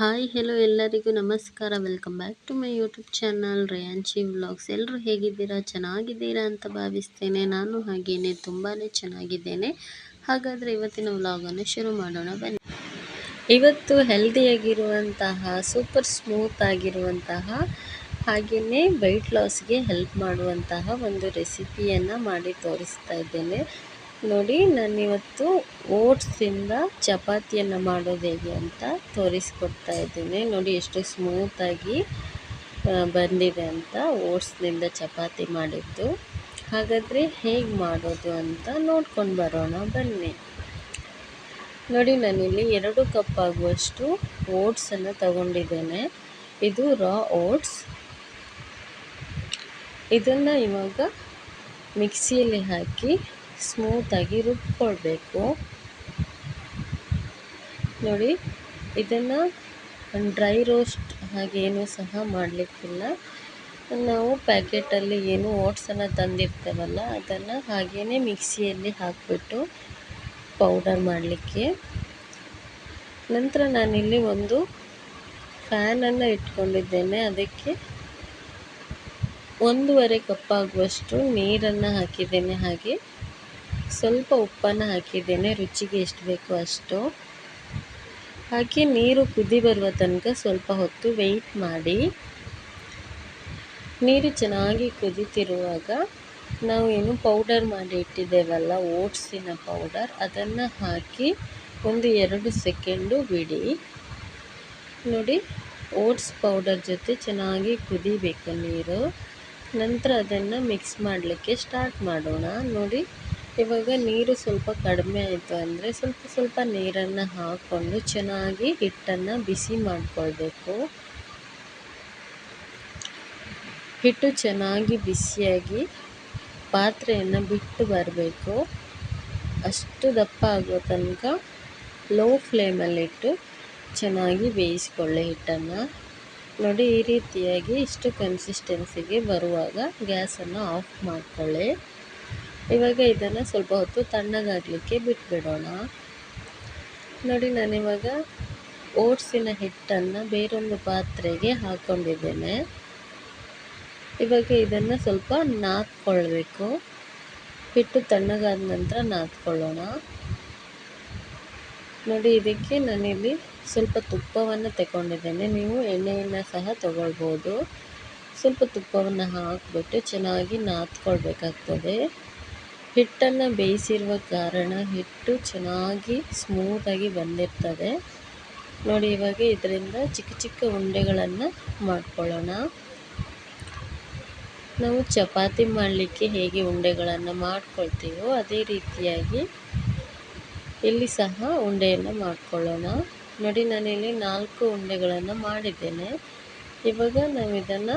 Hi hello ಎಲ್ಲರಿಗೂ ನಮಸ್ಕಾರ. Welcome back to my YouTube channel Reyanchi vlogs ಎಲ್ಲರೂ ಹೇಗಿದ್ದೀರಾ? ಚೆನ್ನಾಗಿದ್ದೀರಾ ಅಂತ ಭಾವಿಸ್ತೇನೆ. ನಾನು ಹಾಗೇನೆ ತುಂಬಾ ಚೆನ್ನಾಗಿದ್ದೇನೆ. ಹಾಗಾದರೆ ಇವತ್ತಿನ ವ್ಲಾಗನ್ನು ಶುರು ಮಾಡೋಣ. ಬನ್ನಿ. ಇವತ್ತು ಹೆಲ್ದಿಯಾಗಿರುವಂತಹ ಸೂಪರ್ ಸ್ಮೂತ್ ಆಗಿರುವಂತಹ ಹಾಗೆಯೇ ವೆಯ್ಟ್ ಲಾಸ್ಗೆ ಹೆಲ್ಪ್ ಮಾಡುವಂತಹ ಒಂದು ರೆಸಿಪಿಯನ್ನು ಮಾಡಿ ತೋರಿಸ್ತಾ ಇದ್ದೇನೆ. ನೋಡಿ ನಾನಿವತ್ತು ಓಟ್ಸಿಂದ ಚಪಾತಿಯನ್ನು ಮಾಡೋದು ಹೇಗೆ ಅಂತ ತೋರಿಸ್ಕೊಡ್ತಾ ಇದ್ದೀನಿ. ನೋಡಿ, ಎಷ್ಟು ಸ್ಮೂತಾಗಿ ಬಂದಿದೆ ಅಂತ ಓಟ್ಸ್ನಿಂದ ಚಪಾತಿ ಮಾಡಿದ್ದು. ಹಾಗಾದರೆ ಹೇಗೆ ಮಾಡೋದು ಅಂತ ನೋಡ್ಕೊಂಡು ಬರೋಣ, ಬನ್ನಿ. ನೋಡಿ, ನಾನಿಲ್ಲಿ ಎರಡು ಕಪ್ ಆಗುವಷ್ಟು ಓಟ್ಸನ್ನು ತಗೊಂಡಿದ್ದೇನೆ. ಇದು ರಾ ಓಟ್ಸ್ ಇದನ್ನು ಇವಾಗ ಮಿಕ್ಸಿಯಲ್ಲಿ ಹಾಕಿ ಸ್ಮೂತಾಗಿ ರುಬ್ಕೊಳ್ಬೇಕು. ನೋಡಿ, ಇದನ್ನು ಡ್ರೈ ರೋಸ್ಟ್ ಹಾಗೇನೂ ಸಹ ಮಾಡಲಿಕ್ಕಿಲ್ಲ. ನಾವು ಪ್ಯಾಕೆಟಲ್ಲಿ ಏನು ಓಟ್ಸನ್ನು ತಂದಿರ್ತೇವಲ್ಲ, ಅದನ್ನು ಹಾಗೇ ಮಿಕ್ಸಿಯಲ್ಲಿ ಹಾಕಿಬಿಟ್ಟು ಪೌಡರ್ ಮಾಡಲಿಕ್ಕೆ. ನಂತರ ನಾನಿಲ್ಲಿ ಒಂದು ಫ್ಯಾನನ್ನು ಇಟ್ಕೊಂಡಿದ್ದೇನೆ. ಅದಕ್ಕೆ ಒಂದೂವರೆ ಕಪ್ಪಾಗುವಷ್ಟು ನೀರನ್ನು ಹಾಕಿದ್ದೇನೆ ಹಾಗೆ. ಸ್ವಲ್ಪ ಉಪ್ಪನ್ನು ಹಾಕಿದ್ದೇನೆ. ರುಚಿಗೆ ಎಷ್ಟು ಬೇಕೋ ಅಷ್ಟು. ಹಾಕಿ ನೀರು ಕುದಿ ಬರುವ ತನಕ ಸ್ವಲ್ಪ ಹೊತ್ತು ವೆಯ್ಟ್ ಮಾಡಿ. ನೀರು ಚೆನ್ನಾಗಿ ಕುದಿತಿರುವಾಗ ನಾವು ಏನು ಪೌಡರ್ ಮಾಡಿ ಇಟ್ಟಿದ್ದೇವಲ್ಲ ಓಟ್ಸಿನ ಪೌಡರ್ ಅದನ್ನು ಹಾಕಿ ಒಂದು ಎರಡು ಸೆಕೆಂಡು ಬಿಡಿ. ನೋಡಿ ಓಟ್ಸ್ ಪೌಡರ್ ಜೊತೆ ಚೆನ್ನಾಗಿ ಕುದಿಬೇಕು ನೀರು. ನಂತರ ಅದನ್ನು ಮಿಕ್ಸ್ ಮಾಡಲಿಕ್ಕೆ ಸ್ಟಾರ್ಟ್ ಮಾಡೋಣ. ನೋಡಿ ಇವಾಗ ನೀರು ಸ್ವಲ್ಪ ಕಡಿಮೆ ಆಯಿತು ಅಂದರೆ ಸ್ವಲ್ಪ ಸ್ವಲ್ಪ ನೀರನ್ನು ಹಾಕ್ಕೊಂಡು ಚೆನ್ನಾಗಿ ಹಿಟ್ಟನ್ನು ಬಿಸಿ ಮಾಡಿಕೊಳ್ಬೇಕು. ಹಿಟ್ಟು ಚೆನ್ನಾಗಿ ಬಿಸಿಯಾಗಿ ಪಾತ್ರೆಯನ್ನು ಬಿಟ್ಟು ಬರಬೇಕು. ಅಷ್ಟು ದಪ್ಪ ಆಗೋ ತನಕ ಲೋ ಫ್ಲೇಮಲ್ಲಿಟ್ಟು ಚೆನ್ನಾಗಿ ಬೇಯಿಸ್ಕೊಳ್ಳಿ ಹಿಟ್ಟನ್ನು. ನೋಡಿ ಈ ರೀತಿಯಾಗಿ ಇಷ್ಟು ಕನ್ಸಿಸ್ಟೆನ್ಸಿಗೆ ಬರುವಾಗ ಗ್ಯಾಸನ್ನು ಆಫ್ ಮಾಡಿಕೊಳ್ಳಿ. ಇವಾಗ ಇದನ್ನು ಸ್ವಲ್ಪ ಹೊತ್ತು ತಣ್ಣಗಾಗಲಿಕ್ಕೆ ಬಿಟ್ಬಿಡೋಣ. ನೋಡಿ ನಾನಿವಾಗ ಓಟ್ಸಿನ ಹಿಟ್ಟನ್ನು ಬೇರೊಂದು ಪಾತ್ರೆಗೆ ಹಾಕ್ಕೊಂಡಿದ್ದೇನೆ ಇವಾಗ ಇದನ್ನು ಸ್ವಲ್ಪ ನಾದ್ಕೊಳ್ಬೇಕು. ಹಿಟ್ಟು ತಣ್ಣಗಾದ ನಂತರ ನಾದ್ಕೊಳ್ಳೋಣ. ನೋಡಿ, ಇದಕ್ಕೆ ನಾನಿಲ್ಲಿ ಸ್ವಲ್ಪ ತುಪ್ಪವನ್ನು ತಗೊಂಡಿದ್ದೇನೆ ನೀವು ಎಣ್ಣೆಯನ್ನು ಸಹ ತಗೊಳ್ಬೋದು. ಸ್ವಲ್ಪ ತುಪ್ಪವನ್ನು ಹಾಕಿಬಿಟ್ಟು ಚೆನ್ನಾಗಿ ನಾದ್ಕೊಳ್ಬೇಕಾಗ್ತದೆ. ಹಿಟ್ಟನ್ನು ಬೇಯಿಸಿರುವ ಕಾರಣ ಹಿಟ್ಟು ಚೆನ್ನಾಗಿ ಸ್ಮೂತಾಗಿ ಬಂದಿರ್ತದೆ. ನೋಡಿ, ಇವಾಗ ಇದರಿಂದ ಚಿಕ್ಕ ಚಿಕ್ಕ ಉಂಡೆಗಳನ್ನು ಮಾಡ್ಕೊಳ್ಳೋಣ. ನಾವು ಚಪಾತಿ ಮಾಡಲಿಕ್ಕೆ ಹೇಗೆ ಉಂಡೆಗಳನ್ನು ಮಾಡ್ಕೊಳ್ತೀವೋ ಅದೇ ರೀತಿಯಾಗಿ ಇಲ್ಲಿ ಸಹ ಉಂಡೆಯನ್ನು ಮಾಡ್ಕೊಳ್ಳೋಣ. ನೋಡಿ, ನಾನಿಲ್ಲಿ ನಾಲ್ಕು ಉಂಡೆಗಳನ್ನು ಮಾಡಿದ್ದೇನೆ. ಇವಾಗ ನಾವು ಇದನ್ನು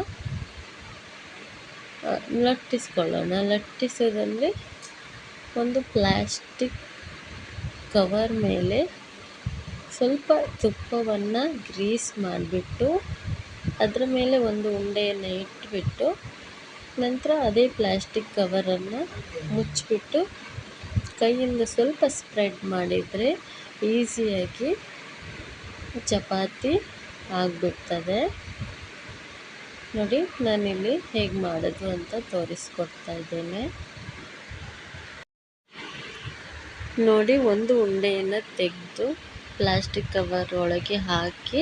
ಲಟ್ಟಿಸ್ಕೊಳ್ಳೋಣ. ಲಟ್ಟಿಸೋದಂದರೆ ಒಂದು ಪ್ಲಾಸ್ಟಿಕ್ ಕವರ್ ಮೇಲೆ ಸ್ವಲ್ಪ ತುಪ್ಪವನ್ನು ಗ್ರೀಸ್ ಮಾಡಿಬಿಟ್ಟು ಅದರ ಮೇಲೆ ಒಂದು ಉಂಡೆಯನ್ನು ಇಟ್ಬಿಟ್ಟು ನಂತರ ಅದೇ ಪ್ಲಾಸ್ಟಿಕ್ ಕವರನ್ನು ಮುಚ್ಚಿಬಿಟ್ಟು ಕೈಯಿಂದ ಸ್ವಲ್ಪ ಸ್ಪ್ರೆಡ್ ಮಾಡಿದರೆ ಈಸಿಯಾಗಿ ಚಪಾತಿ ಆಗಿಬಿಡ್ತದೆ. ನೋಡಿ, ನಾನಿಲ್ಲಿ ಹೇಗೆ ಮಾಡೋದು ಅಂತ ತೋರಿಸ್ಕೊಡ್ತಾ ಇದ್ದೇನೆ. ನೋಡಿ, ಒಂದು ಉಂಡೆಯನ್ನು ತೆಗೆದು ಪ್ಲಾಸ್ಟಿಕ್ ಕವರ್ ಒಳಗೆ ಹಾಕಿ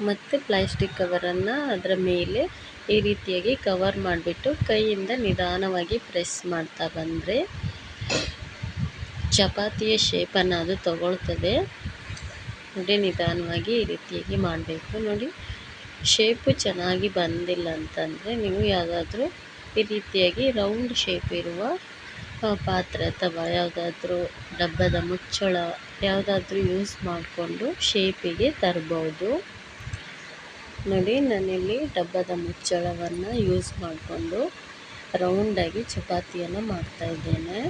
ಮತ್ತು ಪ್ಲಾಸ್ಟಿಕ್ ಕವರನ್ನು ಅದರ ಮೇಲೆ ಈ ರೀತಿಯಾಗಿ ಕವರ್ ಮಾಡಿಬಿಟ್ಟು ಕೈಯಿಂದ ನಿಧಾನವಾಗಿ ಪ್ರೆಸ್ ಮಾಡ್ತಾ ಬಂದರೆ ಚಪಾತಿಯ ಶೇಪನ್ನು ಅದು ತಗೊಳ್ತದೆ. ನೋಡಿ, ನಿಧಾನವಾಗಿ ಈ ರೀತಿಯಾಗಿ ಮಾಡಬೇಕು. ನೋಡಿ ಶೇಪು ಚೆನ್ನಾಗಿ ಬಂದಿಲ್ಲ ಅಂತಂದರೆ ನೀವು ಯಾವುದಾದ್ರೂ ಈ ರೀತಿಯಾಗಿ ರೌಂಡ್ ಶೇಪ್ ಇರುವ ಪಾತ್ರೆ ಅಥವಾ ಯಾವುದಾದ್ರೂ ಡಬ್ಬದ ಮುಚ್ಚಳ ಯಾವುದಾದ್ರೂ ಯೂಸ್ ಮಾಡಿಕೊಂಡು ಶೇಪಿಗೆ ತರ್ಬೋದು. ನೋಡಿ, ನಾನಿಲ್ಲಿ ಡಬ್ಬದ ಮುಚ್ಚಳವನ್ನು ಯೂಸ್ ಮಾಡಿಕೊಂಡು ರೌಂಡಾಗಿ ಚಪಾತಿಯನ್ನು ಮಾಡ್ತಾಯಿದ್ದೇನೆ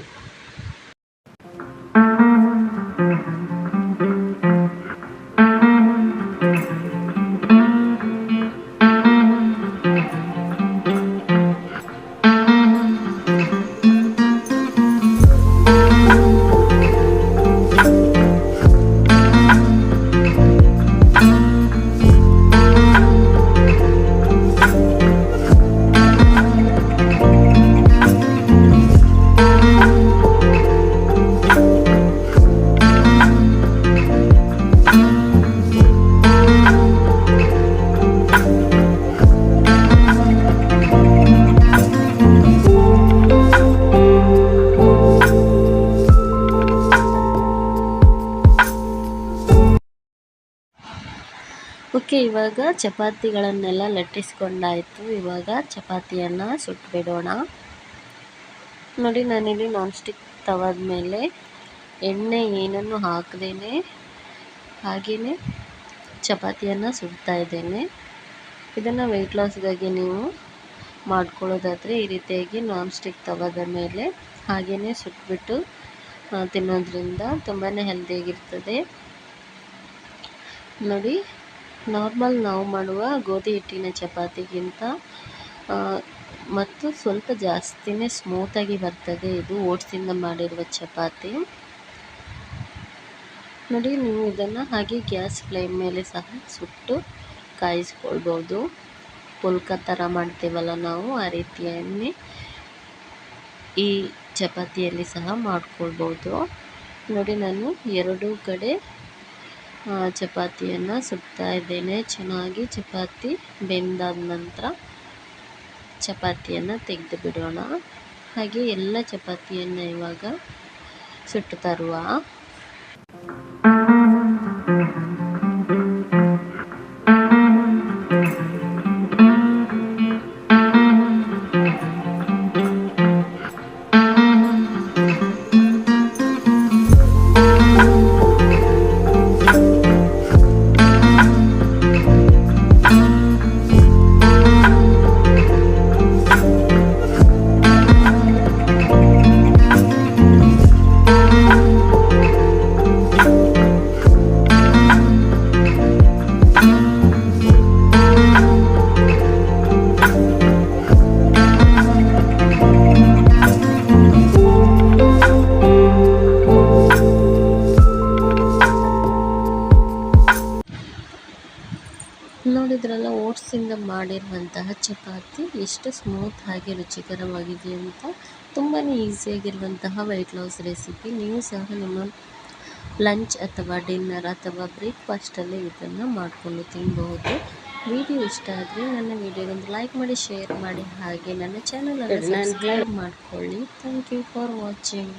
ಓಕೆ ಇವಾಗ ಚಪಾತಿಗಳನ್ನೆಲ್ಲ ಲಟ್ಟಿಸ್ಕೊಂಡಾಯಿತು. ಇವಾಗ ಚಪಾತಿಯನ್ನು ಸುಟ್ಟುಬಿಡೋಣ ನೋಡಿ, ನಾನಿಲ್ಲಿ ನಾನ್ ಸ್ಟಿಕ್ ತವಾದ ಮೇಲೆ ಎಣ್ಣೆ ಏನನ್ನು ಹಾಕದೇನೆ ಹಾಗೆಯೇ ಚಪಾತಿಯನ್ನು ಸುಡ್ತಾ ಇದ್ದೇನೆ. ಇದನ್ನು ವೆಯ್ಟ್ ಲಾಸ್ಗಾಗಿ ನೀವು ಮಾಡ್ಕೊಳ್ಳೋದಾದರೆ ಈ ರೀತಿಯಾಗಿ ನಾನ್ ಸ್ಟಿಕ್ ತವಾದ ಮೇಲೆ ಹಾಗೆಯೇ ಸುಟ್ಬಿಟ್ಟು ತಿನ್ನೋದ್ರಿಂದ ತುಂಬಾ ಹೆಲ್ದಿಯಾಗಿರ್ತದೆ ನೋಡಿ ನಾರ್ಮಲ್ ನಾವು ಮಾಡುವ ಗೋಧಿ ಹಿಟ್ಟಿನ ಚಪಾತಿಗಿಂತ ಮತ್ತು ಸ್ವಲ್ಪ ಜಾಸ್ತಿನೇ ಸ್ಮೂತಾಗಿ ಬರ್ತದೆ ಇದು ಓಟ್ಸಿಂದ ಮಾಡಿರುವ ಚಪಾತಿ. ನೋಡಿ, ನೀವು ಇದನ್ನು ಹಾಗೆ ಗ್ಯಾಸ್ ಫ್ಲೇಮ್ ಮೇಲೆ ಸಹ ಸುಟ್ಟು ಕಾಯಿಸ್ಕೊಳ್ಬೋದು. ಪುಲ್ಕ ಥರ ಮಾಡ್ತೀವಲ್ಲ ನಾವು, ಆ ರೀತಿಯಲ್ಲಿ ಈ ಚಪಾತಿಯಲ್ಲಿ ಸಹ ಮಾಡ್ಕೊಳ್ಬೋದು. ನೋಡಿ, ನಾನು ಎರಡೂ ಕಡೆ ಚಪಾತಿಯನ್ನು ಸುಡ್ತಾ ಇದ್ದೇನೆ. ಚೆನ್ನಾಗಿ ಚಪಾತಿ ಬೆಂದಾದ ನಂತರ ಚಪಾತಿಯನ್ನು ತೆಗೆದು ಬಿಡೋಣ. ಹಾಗೆ ಎಲ್ಲ ಚಪಾತಿಯನ್ನು ಇವಾಗ ಸುಟ್ಟು ತರುವ. ಓಟ್ಸಿಂದ ಮಾಡಿರುವಂತಹ ಚಪಾತಿ ಎಷ್ಟು ಸ್ಮೂತ್ ಹಾಗೆ ರುಚಿಕರವಾಗಿದೆ ಅಂತ ತುಂಬಾ ಈಸಿಯಾಗಿರುವಂತಹ ವೆಯ್ಟ್ ಲಾಸ್ ರೆಸಿಪಿ ನೀವು ಸಹ ನಿಮ್ಮ ಲಂಚ್ ಅಥವಾ ಡಿನ್ನರ್ ಅಥವಾ ಬ್ರೇಕ್ಫಾಸ್ಟಲ್ಲಿ ಇದನ್ನು ಮಾಡಿಕೊಂಡು ತಿನ್ನಬಹುದು ವಿಡಿಯೋ ಇಷ್ಟ ಆದರೆ ನನ್ನ ವಿಡಿಯೋಗೊಂದು ಲೈಕ್ ಮಾಡಿ ಶೇರ್ ಮಾಡಿ ಹಾಗೆ ನನ್ನ ಚಾನಲನ್ನು ಸಬ್ಸ್ಕ್ರೈಬ್ ಮಾಡ್ಕೊಳ್ಳಿ. Thank you for watching